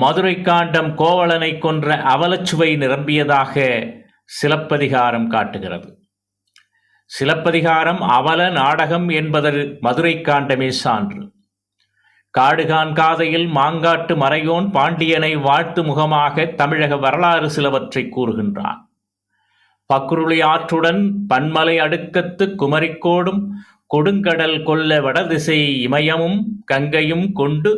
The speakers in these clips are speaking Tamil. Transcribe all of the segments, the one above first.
மதுரை காண்டம் கோவலனை கொன்ற அவலச்சுவை நிரம்பியதாக சிலப்பதிகாரம் காட்டுகிறது. சிலப்பதிகாரம் அவல நாடகம் என்பதற்கு மதுரை காண்டமே சான்று. காடுகான் காதையில் மாங்காட்டு மறையோன் பாண்டியனை வாழ்த்து முகமாக தமிழக வரலாறு சிலவற்றை கூறுகின்றான். பக்ருளி ஆற்றுடன் பன்மலை அடுக்கத்து குமரிக்கோடும் கொடுங்கடல் கொல்ல வடதிசை இமயமும் கங்கையும் கொண்டு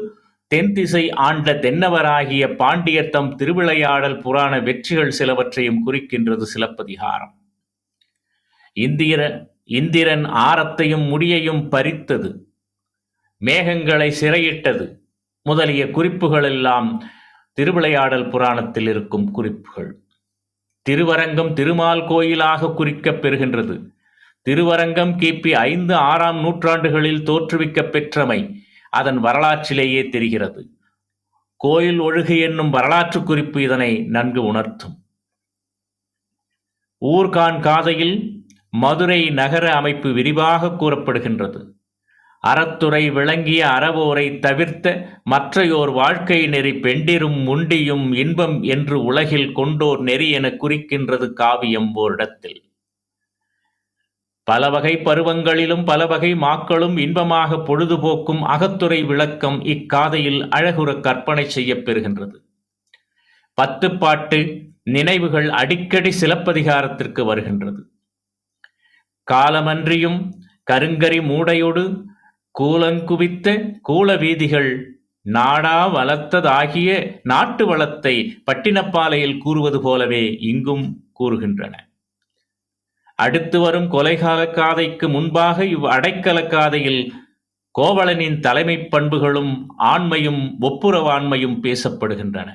தென்திசை ஆண்ட தென்னவராகிய பாண்டியர் தம் திருவிளையாடல் புராண வெற்றிகள் சிலவற்றையும் குறிக்கின்றது சிலப்பதிகாரம். இந்திர இந்திரன் ஆரத்தையும் முடியையும் பறித்தது மேகங்களை சிறையிட்டது முதலிய குறிப்புகள் எல்லாம் திருவிளையாடல் புராணத்தில் இருக்கும் குறிப்புகள். திருவரங்கம் திருமால் கோயிலாக குறிக்கப் பெறுகின்றது. திருவரங்கம் கிபி ஐந்து ஆறாம் நூற்றாண்டுகளில் தோற்றுவிக்கப் பெற்றமை அதன் வரலாற்றிலேயே தெரிகிறது. கோயில் ஒழுகு என்னும் வரலாற்று குறிப்பு இதனை நன்கு உணர்த்தும். ஊர்கான் காதையில் மதுரை நகர அமைப்பு விரிவாக கூறப்படுகின்றது. அறத்துறை விளங்கிய அறவோரை தவிர்த்த மற்றையோர் வாழ்க்கை நெறி பெண்டிரும் முண்டியும் இன்பம் என்று உலகில் கொண்டோர் நெறி என குறிக்கின்றது காவியம் ஓரிடத்தில் பல வகை பருவங்களிலும் பல வகை மாக்களும் இன்பமாக பொழுதுபோக்கும் அகத்துறை விளக்கம் இக்காதையில் அழகுற கற்பனை செய்யப் பெறுகின்றது. பத்து பாட்டு நினைவுகள் அடிக்கடி சிலப்பதிகாரத்திற்கு வருகின்றது. காலமன்றியும் கருங்கரி மூடையோடு கூலங்குவித்த கூல வீதிகள் நாடா வளர்த்ததாகிய நாட்டு வளத்தை பட்டினப்பாலையில் கூறுவது போலவே இங்கும் கூறுகின்றன. அடுத்து வரும் கொலைகால காதைக்கு முன்பாக இவ் அடைக்கல காதையில் கோவலனின் தலைமைப் பண்புகளும் ஆண்மையும் ஒப்புரவாண்மையும் பேசப்படுகின்றன.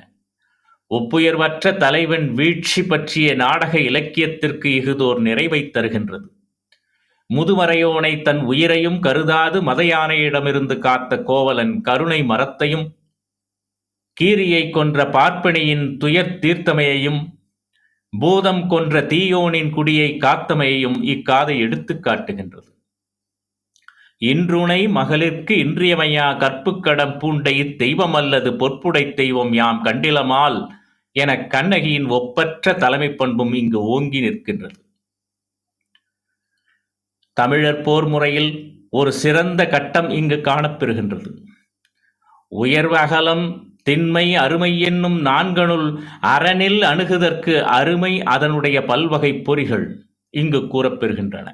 ஒப்புயர்வற்ற தலைவன் வீழ்ச்சி பற்றிய நாடக இலக்கியத்திற்கு இகுதோர் நிறைவை தருகின்றது. முதுமறையோனை தன் உயிரையும் கருதாது மதயானையிடமிருந்து காத்த கோவலன் கருணை மரத்தையும் கீரியை கொன்ற பார்ப்பனியின் துயர் தீர்த்தமையையும் பூதம் கொன்ற தீயோனின் குடியை காத்தமையையும் இக்காதை எடுத்துக் காட்டுகின்றது. இன்றுணை மகளிர்க்கு இன்றியமையா கற்புக்கடம் பூண்டை தெய்வம் அல்லது பொற்புடை தெய்வம் யாம் கண்டிலமால் என கண்ணகியின் ஒப்பற்ற தலைமை பண்பும் இங்கு ஓங்கி நிற்கின்றது. தமிழர் போர் முறையில் ஒரு சிறந்த கட்டம் இங்கு காணப்பெறுகின்றது. உயர்வகலம் திண்மை அருமை என்னும் நான்கனுள் அறனில் அணுகுதற்கு அருமை அதனுடைய பல்வகை பொறிகள் இங்கு கூறப்பெறுகின்றன.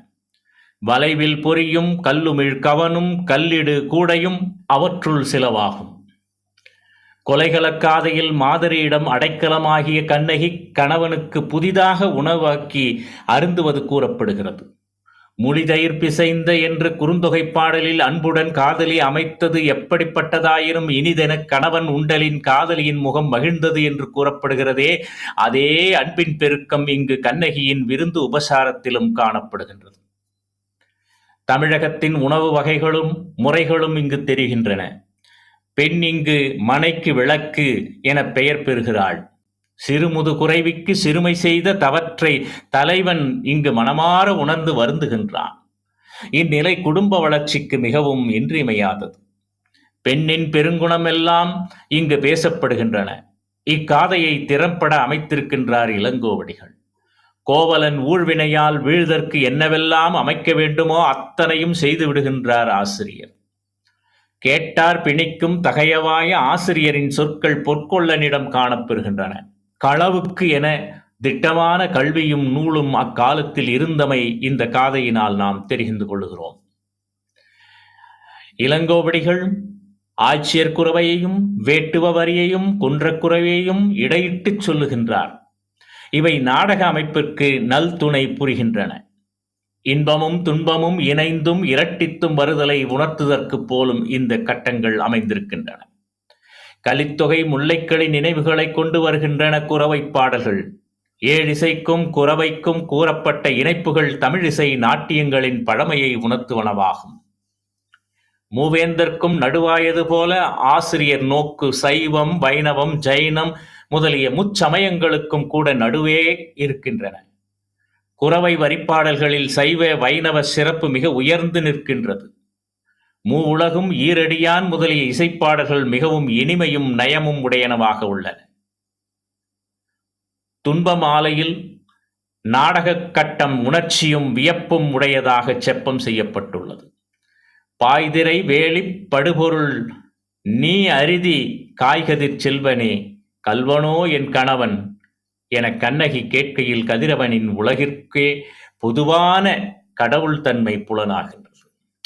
வளைவில் பொறியும் கல்லுமிழ் கவனும் கல்லிடு கூடையும் அவற்றுள் சிலவாகும். கொலைகளக்காதையில் மாதிரியிடம் அடைக்கலமாகிய கண்ணகி கணவனுக்கு புதிதாக உணவாக்கி அருந்துவது கூறப்படுகிறது. முழிதயிர் பிசைந்த என்று குறுந்தொகை பாடலில் அன்புடன் காதலி அமைத்தது எப்படிப்பட்டதாயினும் இனிதென கணவன் உண்டலின் காதலியின் முகம் மகிழ்ந்தது என்று கூறப்படுகிறதே. அதே அன்பின் பெருக்கம் இங்கு கண்ணகியின் விருந்து உபசாரத்திலும் காணப்படுகின்றது. தமிழகத்தின் உணவு வகைகளும் முறைகளும் இங்கு தெரிகின்றன. பெண் இங்கு மனைக்கு விளக்கு என பெயர் பெறுகிறாள். சிறுமுது குறைவிக்கு சிறுமை செய்த தவற்றை தலைவன் இங்கு மனமாற உணர்ந்து வருந்துகின்றான். இந்நிலை குடும்ப வளர்ச்சிக்கு மிகவும் இன்றியமையாதது. பெண்ணின் பெருங்குணமெல்லாம் இங்கு பேசப்படுகின்றன. இக்காதையை திறம்பட அமைத்திருக்கின்றார் இளங்கோவடிகள். கோவலன் ஊழ்வினையால் வீழ்தற்கு என்னவெல்லாம் அமைக்க வேண்டுமோ அத்தனையும் செய்து விடுகின்றார் ஆசிரியர். கேட்டார் பிணிக்கும் தகையவாய ஆசிரியரின் சொற்கள் பொற்கொள்ளனிடம் காணப்பெறுகின்றன. களவுக்கு என திட்டமான கல்வியும் நூலும் அக்காலத்தில் இருந்தமை இந்த காதையினால் நாம் தெரிந்து கொள்கிறோம் இளங்கோவடிகள் ஆட்சியர் குறவையையும் வேட்டுவ வரியையும் குன்றக்குறவையையும் இடையிட்டுச் சொல்லுகின்றார். இவை நாடக அமைப்பிற்கு நல் துணை புரிகின்றன. இன்பமும் துன்பமும் இணைந்தும் இரட்டித்தும் வருதலை உணர்த்துதற்குப் போலும் இந்த கட்டங்கள் அமைந்திருக்கின்றன. கலித்தொகை முல்லைக்களி நினைவுகளை கொண்டு வருகின்றன குறவைப் பாடல்கள். ஏழிசைக்கும் குறவைக்கும் கூறப்பட்ட இணைப்புகள் தமிழிசை நாட்டியங்களின் பழமையை உணர்த்துவனவாகும். மூவேந்தர்க்கும் நடுவாயது போல ஆசிரியர் நோக்கு சைவம் வைணவம் ஜைனம் முதலிய முச்சமயங்களுக்கும் கூட நடுவே இருக்கின்றன. குறவை வரிப்பாடல்களில் சைவ வைணவ சிறப்பு மிக உயர்ந்து நிற்கின்றது. மூவுலகும் ஈரடியான் முதலிய இசைப்பாடல்கள் மிகவும் இனிமையும் நயமும் உடையனவாக உள்ளன. துன்ப மாலையில் நாடகக் கட்டம் உணர்ச்சியும் வியப்பும் உடையதாக செப்பம் செய்யப்பட்டுள்ளது. பாய்திரை வேலி படுபொருள் நீ அரிதி காய்கதிர் செல்வனே கல்வனோ என் கணவன் என கண்ணகி கேட்கையில் கதிரவனின் உலகிற்கே பொதுவான கடவுள் தன்மை புலனாகின்றது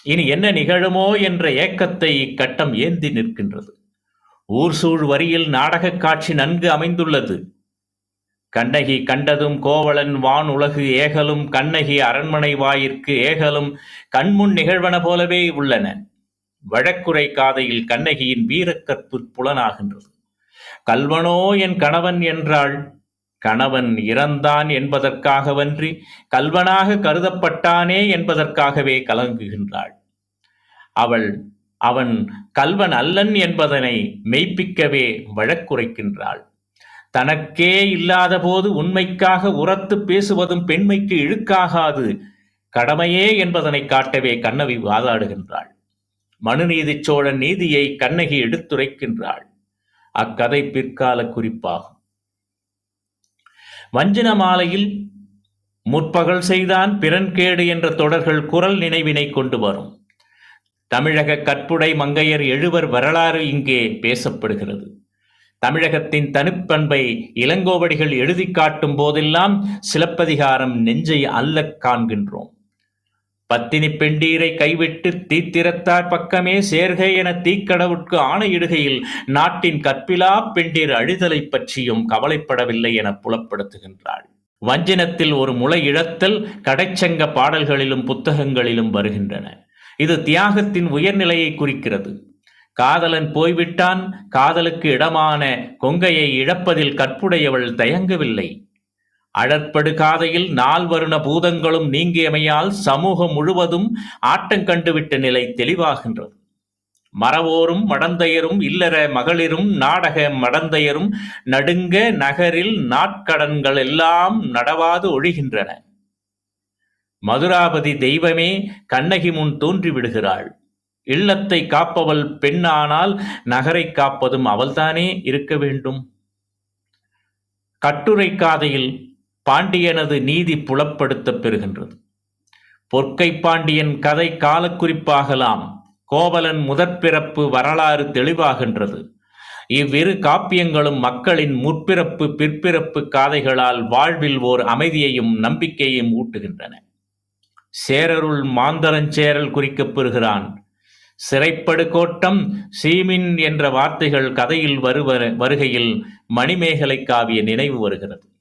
இனி என்ன நிகழுமோ என்ற ஏக்கத்தை இக்கட்டம் ஏந்தி நிற்கின்றது. ஊர் சூழ் வரியில் நாடகக் காட்சி நன்கு அமைந்துள்ளது. கண்ணகி கண்டதும் கோவலன் வான் உலகு ஏகலும் கண்ணகி அரண்மனை வாயிற்கு ஏகலும் கண்முன் நிகழ்வன போலவே உள்ளன. வழக்குரை காதையில் கண்ணகியின் வீரக்கற்பு புலனாகின்றது. கல்வனோ என் கணவன் என்றாள் கணவன் இறந்தான் என்பதற்காகவன்றி கல்வனாக கருதப்பட்டானே என்பதற்காகவே கலங்குகின்றாள். அவள் அவன் கல்வன் அல்லன் என்பதனை மெய்ப்பிக்கவே வழக்குரைக்கின்றாள். தனக்கே இல்லாதபோது உண்மைக்காக உரத்து பேசுவதும் பெண்மைக்கு இழுக்காகாது கடமையே என்பதனை காட்டவே கண்ணவி வாதாடுகின்றாள். மனுநீதி சோழன் நீதியை கண்ணகி எடுத்துரைக்கின்றாள். அக்கதை பிற்கால குறிப்பாகும். வஞ்சன மாலையில் முற்பகல் செய்தான் பிறன்கேடு என்ற தொடர்கள் குரல் நினைவினை கொண்டு வரும். தமிழக கற்புடை மங்கையர் எழுவர் வரலாறு இங்கே பேசப்படுகிறது. தமிழகத்தின் தனிப்பண்பை இளங்கோவடிகள் எழுதி காட்டும் போதெல்லாம் சிலப்பதிகாரம் நெஞ்சை அல்லக் காண்கின்றோம். பத்தினி பெண்டீரை கைவிட்டு தீத்திரத்தார் பக்கமே சேர்க என தீக்கடவுட்கு ஆணையிடுகையில் நாட்டின் கற்பிலா பெண்டீர் அழிதலை பற்றியும் கவலைப்படவில்லை என புலப்படுத்துகின்றாள். வஞ்சினத்தில் ஒரு முளை இழத்தல் கடைச்சங்க பாடல்களிலும் புத்தகங்களிலும் வருகின்றன. இது தியாகத்தின் உயர்நிலையை குறிக்கிறது. காதலன் போய்விட்டான் காதலுக்கு இடமான கொங்கையை இழப்பதில் கற்புடையவள் தயங்கவில்லை. அழற்படுகாதையில் நால்வருண பூதங்களும் நீங்கியமையால் சமூகம் முழுவதும் ஆட்டங்கண்டுவிட்ட நிலை தெளிவாகின்றது. மறவோரும் மடந்தையரும் இல்லற மகளிரும் நாடக மடந்தையரும் நடுங்க நகரில் நாட்கடன்கள் எல்லாம் நடவாது ஒழிகின்றன. மதுராபதி தெய்வமே கண்ணகி முன் தோன்றி விடுகிறாள். இல்லத்தை காப்பவள் பெண்ணானால் நகரை காப்பதும் அவள்தானே இருக்க வேண்டும். கட்டுரை காதையில் பாண்டியனது நீதி புலப்படுத்தப் பெறுகின்றது. பொற்கை பாண்டியன் கதை காலக்குறிப்பாகலாம் கோவலன் முதற்பிறப்பு வரலாறு தெளிவாகின்றது. இவ்விரு காப்பியங்களும் மக்களின் முற்பிறப்பு பிற்பிறப்பு காதைகளால் வாழ்வில் ஓர் அமைதியையும் நம்பிக்கையையும் ஊட்டுகின்றன. சேரருள் மாந்தரஞ்சேரல் குறிக்கப் பெறுகிறான் சிறைப்படு கோட்டம் சீமின் என்ற வார்த்தைகள் கதையில் வருவ வருகையில் மணிமேகலை காவிய நினைவு வருகிறது.